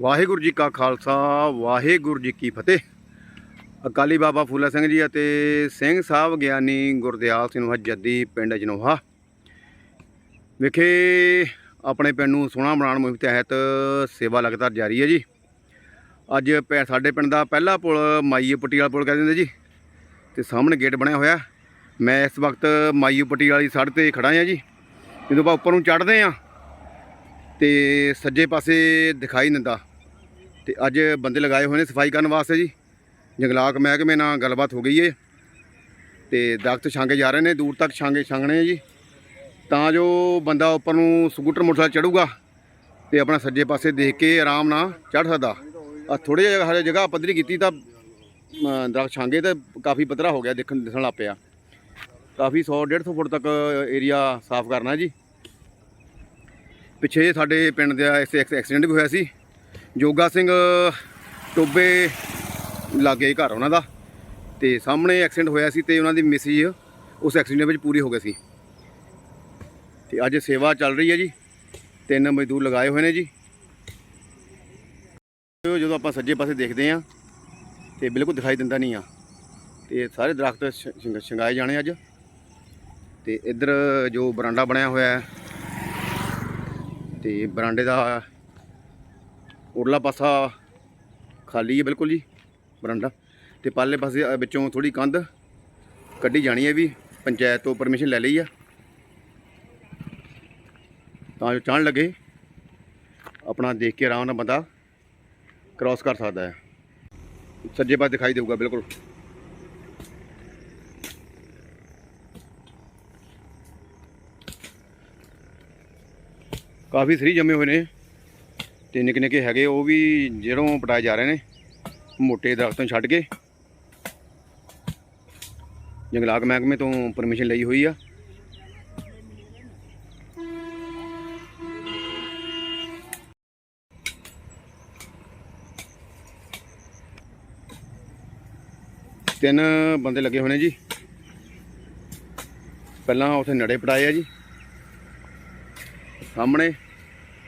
ਵਾਹਿਗੁਰੂ ਜੀ ਕਾ ਖਾਲਸਾ, ਵਾਹਿਗੁਰੂ ਜੀ ਕੀ ਫਤਿਹ। ਅਕਾਲੀ ਬਾਬਾ ਫੂਲਾ ਸਿੰਘ ਜੀ ਅਤੇ ਸਿੰਘ ਸਾਹਿਬ ਗਿਆਨੀ ਗੁਰਦਿਆਲ ਸਿੰਘ ਮਹਾਰਾਜ ਜੱਦੀ ਪਿੰਡ ਜਨੋਹਾ। ਵਿਖੇ, ਆਪਣੇ ਪਿੰਡ ਨੂੰ ਸੋਹਣਾ ਬਣਾਉਣ ਮੁਹਿੰਮ ਤਹਿਤ ਸੇਵਾ ਲਗਾਤਾਰ ਜਾਰੀ ਹੈ ਜੀ। ਅੱਜ ਪੈ- ਸਾਡੇ ਪਿੰਡ ਦਾ ਪਹਿਲਾ ਪੁਲ ਮਾਈਏ ਪੱਟੀ ਵਾਲਾ ਪੁਲ ਕਹਿੰਦੇ ਨੇ ਜੀ। ਤੇ ਸਾਹਮਣੇ ਗੇਟ ਬਣਿਆ ਹੋਇਆ। ਮੈਂ ਇਸ ਵਕਤ ਮਾਈਏ ਪੱਟੀ ਵਾਲੀ ਸੜਕ ਤੇ ਖੜਾ ਹਾਂ ਜੀ। ਜਦੋਂ ਆਪਾਂ ਉੱਪਰ ਨੂੰ ਚੜ੍ਹਦੇ ਹਾਂ ਤੇ ਸੱਜੇ ਪਾਸੇ ਦਿਖਾਈ ਦਿੰਦਾ। ਤੇ ਅੱਜ ਬੰਦੇ ਲਗਾਏ ਹੋਏ ਨੇ ਸਫ਼ਾਈ ਕਰਨ ਵਾਸਤੇ ਜੀ। ਜੰਗਲਾਤ ਮਹਿਕਮੇ ਨਾਲ ਗੱਲਬਾਤ ਹੋ ਗਈ ਏ। ਤੇ ਦਰਖਤ ਛਾਂਗੇ ਜਾ ਰਹੇ ਨੇ ਦੂਰ ਤੱਕ ਛਾਂਗੇ ਛਾਂਗਣੇ ਜੀ। ਤਾਂ ਜੋ ਬੰਦਾ ਉੱਪਰ ਨੂੰ ਸਕੂਟਰ ਮੋਟਰਸਾਈਕਲ ਚੜੂਗਾ ਤੇ ਆਪਣਾ ਸੱਜੇ ਪਾਸੇ ਦੇਖ ਕੇ ਆਰਾਮ ਨਾਲ ਚੜ ਸਕਦਾ। ਆ ਥੋੜੀ ਜਿਹੀ ਹਰੇ ਜਗ੍ਹਾ ਪੱਧਰੀ ਕੀਤੀ ਤਾਂ ਅਮ, ਦਰਖਤ ਛਾਂਗੇ ਤੇ ਕਾਫੀ ਪੱਧਰਾ ਹੋ ਗਿਆ ਦੇਖਣ ਦਿਸਣ ਲੱਗ ਪਿਆ। ਕਾਫੀ 100 150 ਫੁੱਟ ਤੱਕ ਏਰੀਆ ਸਾਫ਼ ਕਰਨਾ ਜੀ। ਪਿੱਛੇ ਸਾਡੇ ਪਿੰਡ ਦਾ ਇਸ ਐਕਸੀਡੈਂਟ ਵੀ ਹੋਇਆ ਸੀ। ਜੋਗਾ ਸਿੰਘ ਟੋਬੇ ਲਾਗੇ ਘਰ ਉਹਨਾਂ ਦਾ। ਤੇ ਸਾਹਮਣੇ ਐਕਸੀਡੈਂਟ ਹੋਇਆ ਸੀ ਤੇ ਉਹਨਾਂ ਦੀ ਮਿਸਿਜ ਉਸ ਐਕਸੀਡੈਂਟ ਵਿੱਚ ਪੂਰੀ ਹੋ ਗਈ ਸੀ। ਤੇ ਅੱਜ ਸੇਵਾ ਚੱਲ ਰਹੀ ਹੈ ਜੀ। ਤਿੰਨ ਮਜ਼ਦੂਰ ਲਗਾਏ ਹੋਏ ਨੇ ਜੀ। ਜਦੋਂ ਆਪਾਂ ਸੱਜੇ ਪਾਸੇ ਦੇਖਦੇ ਆ ਤੇ ਬਿਲਕੁਲ ਦਿਖਾਈ ਦਿੰਦਾ ਨਹੀਂ ਆ। ਤੇ ਸਾਰੇ ਦਰਖਤ ਛ- ਜਾਣੇ ਅੱਜ। ਤੇ ਇੱਧਰ ਜੋ ਬਰਾਂਡਾ ਬਣਿਆ ਹੋਇਆ ਹੈ ਤੇ ਬਰਾਂਡੇ ਦਾ ਉਰਲਾ ਪਾਸਾ ਖਾਲੀ ਹੈ ਬਿਲਕੁਲ ਜੀ ਬਰਾਂਡਾ। ਤੇ ਪਾਲੇ ਪਾਸੇ ਵਿੱਚੋਂ ਥੋੜੀ ਕੰਧ ਕੱਢੀ ਜਾਣੀ ਹੈ ਵੀ ਪੰਚਾਇਤ ਤੋਂ ਪਰਮਿਸ਼ਨ ਲੈ ਲਈ ਆ। ਤਾਂ ਜੋ ਚਾਹਣ ਲੱਗੇ, ਆਪਣਾ ਦੇਖ ਕੇ ਆਰਾਮ ਨਾਲ ਬੰਦਾ ਕ੍ਰਾਸ ਕਰ ਸਕਦਾ ਹੈ। ਸੱਜੇ ਪਾਸੇ ਦਿਖਾਈ ਦੇਊਗਾ ਬਿਲਕੁਲ। ਕਾਫੀ ਸਰੀ ਜੰਮੇ ਹੋਏ ਨੇ ਤੇ ਨਿੱਕੇ ਨਿੱਕੇ ਹੈਗੇ, ਉਹ ਵੀ ਜਿਹੜੋਂ ਪਟਾਏ ਜਾ ਰਹੇ ਨੇ, ਮੋਟੇ ਦਰਖਤਾਂ ਛੱਡ ਕੇ। ਜੰਗਲਾਤ ਮਹਿਕਮੇ ਤੋਂ ਪਰਮਿਸ਼ਨ ਲਈ ਹੋਈ ਆ। ਤਿੰਨ ਬੰਦੇ ਲੱਗੇ ਹੋਏ ਨੇ ਜੀ। ਪਹਿਲਾਂ ਉੱਥੇ ਨੜੇ ਪਟਾਏ ਆ ਜੀ। ਸਾਹਮਣੇ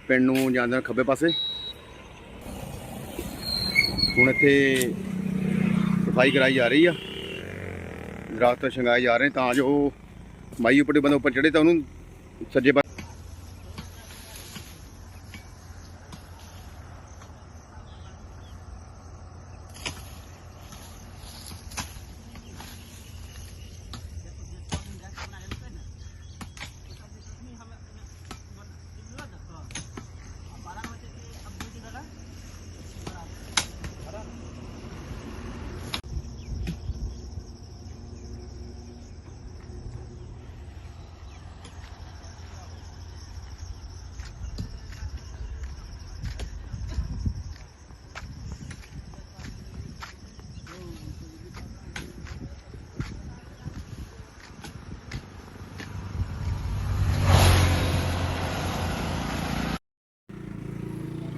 ਪਿੰਡ ਨੂੰ ਜਾਂਦੇ ਖੱਬੇ ਪਾਸੇ। ਹੁਣ ਇੱਥੇ ਸਫ਼ਾਈ ਕਰਾਈ ਜਾ ਰਹੀ ਆ। ਦਰਖਤ ਸ਼ੰਗਾਏ ਜਾ ਰਹੇ ਤਾਂ ਜੋ ਮਾਈ ਉੱਪਰ ਬੰਦੇ ਉੱਪਰ ਚੜੇ ਤਾਂ ਉਹਨੂੰ ਸੱਜੇ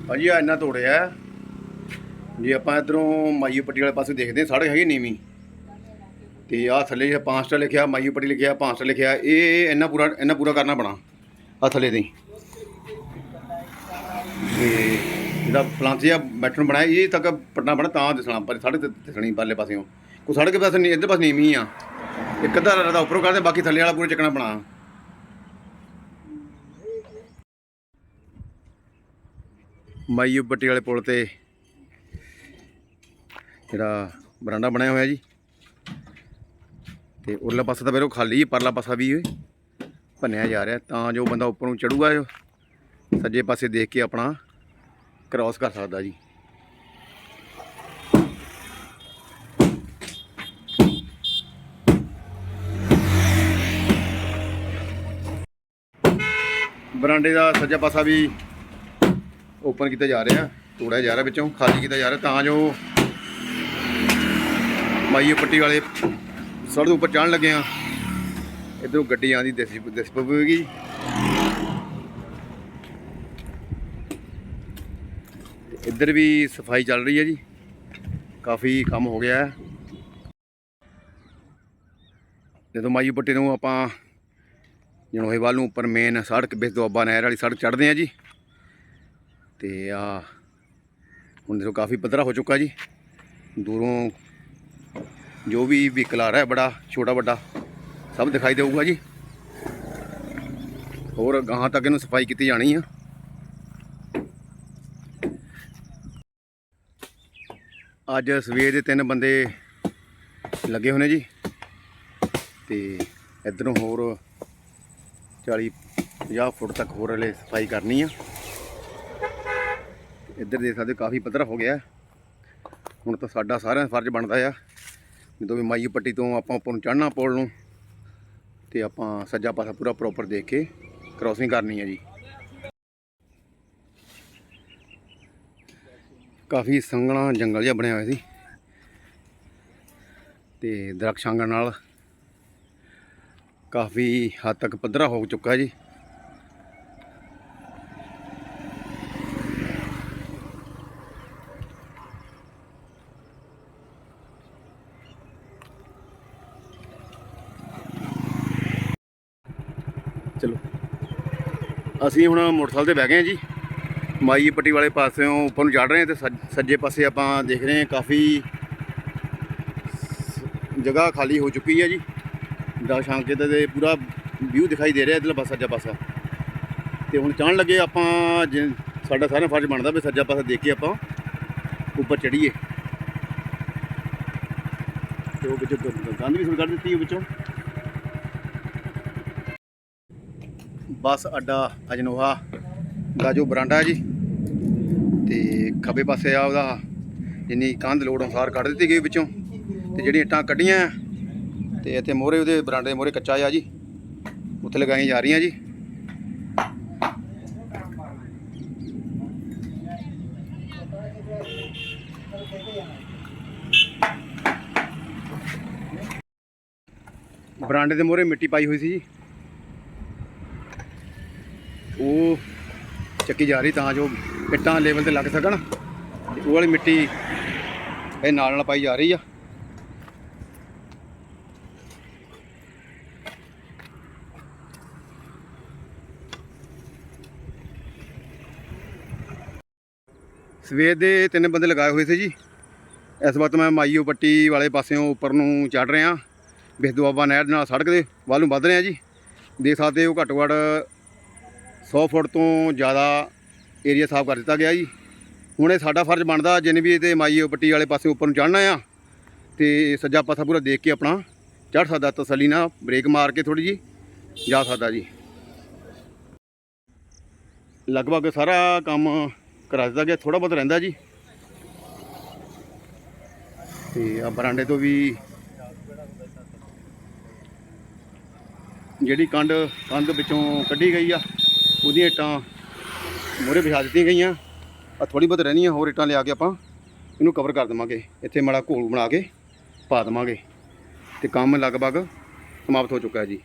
ਭਾਜੀ ਆ ਇੰਨਾ ਤੋੜਿਆ ਜੇ ਆਪਾਂ ਇਧਰੋਂ ਮਾਈ ਪੱਟੀ ਵਾਲੇ ਪਾਸੇ ਦੇਖਦੇ ਹਾਂ, ਸੜਕ ਹੈਗੀ ਨੀਵੀਂ। ਤੇ ਆ ਥੱਲੇ ਜਿਹੜਾ ਪਾਂਚਟਾ ਲਿਖਿਆ, ਮਾਈ ਪੱਟੀ ਲਿਖਿਆ ਪਾਂਚਟਾ ਲਿਖਿਆ, ਇਹ ਇੰਨਾ ਪੂਰਾ ਇੰਨਾ ਪੂਰਾ ਕਰਨਾ ਬਣਾ ਆ ਥੱਲੇ ਦੇ ਤੇ ਜਿਹੜਾ ਪਲਾਂਟੀਆ ਬੈਠਣ ਬਣਾਇਆ, ਇਹ ਤੱਕ ਪਟਨਾ ਬਣਾ ਤਾਂ ਦਿਸਣਾ, ਪਰ ਸੜਕ ਤੇ ਦਿਸਣੀ ਪਰਲੇ ਪਾਸਿਓਂ। ਕੋਈ ਸੜਕ ਪਾਸੇ ਨਹੀਂ ਇੱਧਰ ਪਾਸੇ ਨੀਵੀਂ ਆ। ਇੱਕ ਅੱਧਾ ਰਦਾ ਉੱਪਰੋਂ ਕਰਦੇ ਬਾਕੀ ਥੱਲੇ ਵਾਲਾ ਪੂਰਾ ਚੱਕਣਾ ਬਣਾ ਮਾਈ ਬੱਟੀ ਵਾਲੇ ਪੁਲ ਤੇ ਜਿਹੜਾ ਬਰਾਂਡਾ ਬਣਿਆ ਹੋਇਆ ਜੀ। ਤੇ ਉਰਲਾ ਪਾਸਾ ਤਾਂ ਬਿਲਕੁਲ ਖਾਲੀ ਹੈ ਪਰਲਾ ਪਾਸਾ ਵੀ ਭੰਨਿਆ ਜਾ ਰਿਹਾ। ਤਾਂ ਜੋ ਬੰਦਾ ਉੱਪਰ ਨੂੰ ਚੜੂਗਾ ਜੋ ਸੱਜੇ ਪਾਸੇ ਦੇਖ ਕੇ ਆਪਣਾ ਕ੍ਰਾਸ ਕਰ ਸਕਦਾ ਜੀ। ਬਰਾਂਡੇ ਦਾ ਸੱਜਾ ਪਾਸਾ ਵੀ ਓਪਨ ਕੀਤਾ ਜਾ ਰਿਹਾ, ਤੋੜਿਆ ਜਾ ਰਿਹਾ ਵਿੱਚੋਂ, ਖਾਲੀ ਕੀਤਾ ਜਾ ਰਿਹਾ, ਤਾਂ ਜੋ ਮਾਈਏ ਪੱਟੀ ਵਾਲੇ ਸੜਕ ਉੱਪਰ ਚੜ੍ਹਨ ਲੱਗੇ ਆ। ਇਧਰੋਂ ਗੱਡੀ ਆਂਦੀ ਦਿਸ ਦਿਸ ਪਵੇਗੀ ਇੱਧਰ ਵੀ ਸਫ਼ਾਈ ਚੱਲ ਰਹੀ ਹੈ ਜੀ। ਕਾਫੀ ਕੰਮ ਹੋ ਗਿਆ ਹੈ। ਜਦੋਂ ਮਾਈ ਪੱਟੀ ਨੂੰ ਆਪਾਂ ਜਨੋਹੇ ਵੱਲ ਨੂੰ ਉੱਪਰ ਮੇਨ ਸੜਕ ਬਿਸ ਦੁਆਬਾ ਨਹਿਰ ਵਾਲੀ ਸੜਕ ਚੜ੍ਹਦੇ ਆ ਜੀ। ਤੇ ਆ, ਹੁਣ ਦੇਖੋ ਕਾਫੀ ਪੱਧਰਾ ਹੋ ਚੁੱਕਾ ਜੀ। ਦੂਰੋਂ ਜੋ ਵੀ ਵਹੀਕਲ ਆ ਰਿਹਾ ਬੜਾ, ਛੋਟਾ, ਵੱਡਾ, ਸਭ ਦਿਖਾਈ ਦੇਊਗਾ ਜੀ। ਹੋਰ ਗਾਹਾਂ ਤੱਕ ਇਹਨੂੰ ਸਫ਼ਾਈ ਕੀਤੀ ਜਾਣੀ ਆ। ਅੱਜ ਸਵੇਰ ਦੇ ਤਿੰਨ ਬੰਦੇ ਲੱਗੇ ਹੋਏ ਨੇ ਜੀ। ਤੇ ਇਧਰੋਂ ਹੋਰ 40 50 ਫੁੱਟ ਤੱਕ ਹੋਰ ਹਲੇ ਸਫ਼ਾਈ ਕਰਨੀ ਆ। ਇੱਧਰ ਦੇਖ ਸਕਦੇ ਕਾਫੀ ਪੱਧਰਾ ਹੋ ਗਿਆ। ਹੁਣ ਤਾਂ ਸਾਡਾ ਸਾਰਿਆਂ ਦਾ ਫਰਜ਼ ਬਣਦਾ ਆ। ਜਦੋਂ ਵੀ ਮਾਈ ਪੱਟੀ ਤੋਂ ਆਪਾਂ ਉੱਪਰ ਨੂੰ ਚੜ੍ਹਨਾ ਪੁਲ ਨੂੰ, ਤੇ ਆਪਾਂ ਸੱਜਾ ਪਾਸਾ ਪੂਰਾ ਪ੍ਰੋਪਰ ਦੇਖ ਕੇ ਕ੍ਰਾਸਿੰਗ ਕਰਨੀ ਹੈ ਜੀ। ਕਾਫੀ ਸੰਘਣਾ ਜੰਗਲ ਜਿਹਾ ਬਣਿਆ ਹੋਇਆ ਸੀ। ਤੇ ਦਰਖਤ ਛਾਂਗਣ ਨਾਲ ਕਾਫੀ ਹੱਦ ਤੱਕ ਪੱਧਰਾ ਹੋ ਚੁੱਕਾ ਜੀ। ਅਸੀਂ ਹੁਣ ਮੋਟਰਸਾਈਕਲ ਤੇ ਬਹਿ ਗਏ ਜੀ। ਮਾਈ ਪੱਟੀ ਵਾਲੇ ਪਾਸਿਓਂ ਉੱਪਰ ਨੂੰ ਚੜ ਰਹੇ ਹਾਂ ਤੇ ਸੱਜ- ਸੱਜੇ ਪਾਸੇ ਆਪਾਂ ਦੇਖ ਰਹੇ ਹਾਂ ਕਾਫੀ ਜਗ੍ਹਾ ਖਾਲੀ ਹੋ ਚੁੱਕੀ ਹੈ ਜੀ। ਦਾ ਸ਼ਾਂਕੇ ਤੇ ਤੇ ਪੂਰਾ ਵਿਊ ਦਿਖਾਈ ਦੇ ਰਿਹਾ ਇਧਰਲਾ ਪਾਸਾ, ਸੱਜਾ ਪਾਸਾ। ਤੇ ਹੁਣ ਚਾਹਣ ਲੱਗੇ ਆਪਾਂ ਜਿ- ਸਾਡਾ ਸਾਰਿਆਂ ਫਰਜ਼ ਬਣਦਾ ਵੀ ਸੱਜਾ ਪਾਸਾ ਦੇਖ ਕੇ ਆਪਾਂ ਉੱਪਰ ਚੜੀਏ ਤੇ ਉਹ ਵਿੱਚੋਂ ਗ- ਗੰਦ ਵੀ ਸੁਣ ਕਰ ਦਿੱਤੀ ਉਹ ਵਿੱਚੋਂ। ਬੱਸ ਅੱਡਾ ਅਜਨੋਹਾ ਦਾ ਜੋ ਬਰਾਂਡਾ ਜੀ ਤੇ ਖੱਬੇ ਪਾਸੇ ਆ ਉਹਦਾ ਜਿੰਨੀ ਕੰਧ ਲੋੜ ਅਨੁਸਾਰ ਕੱਢ ਦਿੱਤੀ ਗਈ ਵਿੱਚੋਂ ਤੇ ਜਿਹੜੀਆਂ ਇੱਟਾਂ ਕੱਢੀਆਂ ਆ, ਤੇ ਇੱਥੇ ਮੋਹਰੇ ਉਹਦੇ ਬਰਾਂਡੇ ਮੋਹਰੇ ਕੱਚਾ ਆ ਜੀ ਉੱਥੇ ਲਗਾਈਆਂ ਜਾ ਰਹੀਆਂ ਜੀ। ਬਰਾਂਡੇ ਦੇ ਮੋਹਰੇ ਮਿੱਟੀ ਪਾਈ ਹੋਈ ਸੀ ਜੀ। ਉਹ ਚੱਕੀ ਜਾ ਰਹੀ ਤਾਂ ਜੋ ਇੱਟਾਂ ਲੈਵਲ ਤੇ ਲੱਗ ਸਕਣ। ਤੇ ਉਹ ਵਾਲੀ ਮਿੱਟੀ ਇਹ ਨਾਲ ਨਾਲ ਪਾਈ ਜਾ ਰਹੀ ਆ। ਸਵੇਰ ਦੇ ਤਿੰਨ ਬੰਦੇ ਲਗਾਏ ਹੋਏ ਸੀ ਜੀ। ਇਸ ਵਕਤ ਮੈਂ ਮਾਈਓ ਪੱਟੀ ਵਾਲੇ ਪਾਸਿਓਂ ਉੱਪਰ ਨੂੰ ਚੜ ਰਿਹਾ। ਬਿਸਦੁਆਬਾ ਨਹਿਰ ਨਾਲ ਸੜਕ ਦੇ ਵੱਲ ਨੂੰ ਵੱਧ ਰਿਹਾ ਜੀ। ਦੇਖ ਸਕਦੇ ਹੋ ਘੱਟੋ ਘੱਟ 100 ਫੁੱਟ ਤੋਂ ਜ਼ਿਆਦਾ ਏਰੀਆ ਸਾਫ਼ ਕਰ ਦਿੱਤਾ ਗਿਆ ਜੀ। ਹੁਣ ਇਹ ਸਾਡਾ ਫਰਜ਼ ਬਣਦਾ ਜਿੰਨੇ ਵੀ ਤੇ ਮਾਈ ਪੱਟੀ ਵਾਲੇ ਪਾਸੇ ਉੱਪਰ ਨੂੰ ਚੜ੍ਹਨਾ ਆ ਤੇ ਸੱਜਾ ਪਾਸਾ ਪੂਰਾ ਦੇਖ ਕੇ ਆਪਣਾ ਚੜ੍ਹ ਸਕਦਾ, ਤਸੱਲੀ ਨਾਲ ਬ੍ਰੇਕ ਮਾਰ ਕੇ ਥੋੜੀ ਜੀ ਜਾ ਸਕਦਾ ਜੀ। ਲਗਭਗ ਸਾਰਾ ਕੰਮ ਕਰਾ ਦਿੱਤਾ ਗਿਆ ਥੋੜਾ ਬਹੁਤ ਰਹਿੰਦਾ ਜੀ। ਤੇ ਆ ਬਰਾਂਡੇ ਤੋਂ ਵੀ ਜਿਹੜੀ ਕੰਧ ਕੰਧ ਵਿੱਚੋਂ ਕੱਢੀ ਗਈ ਆ। ਉਹਦੀਆਂ ਇੱਟਾਂ ਮੋਰੇ ਵਿਛਾ ਦਿੱਤੀਆਂ ਗਈਆਂ। ਆ ਥੋੜੀ ਬਹੁਤ ਰਹਿਣੀਆਂ ਹੋਰ ਇੱਟਾਂ ਲਿਆ ਕੇ ਆਪਾਂ ਇਹਨੂੰ ਕਵਰ ਕਰ ਦੇਵਾਂਗੇ। ਇੱਥੇ ਮਾੜਾ ਘੋਲ ਬਣਾ ਕੇ ਪਾ ਦੇਵਾਂਗੇ। ਤੇ ਕੰਮ ਲਗਭਗ ਸਮਾਪਤ ਹੋ ਚੁੱਕਾ ਹੈ ਜੀ।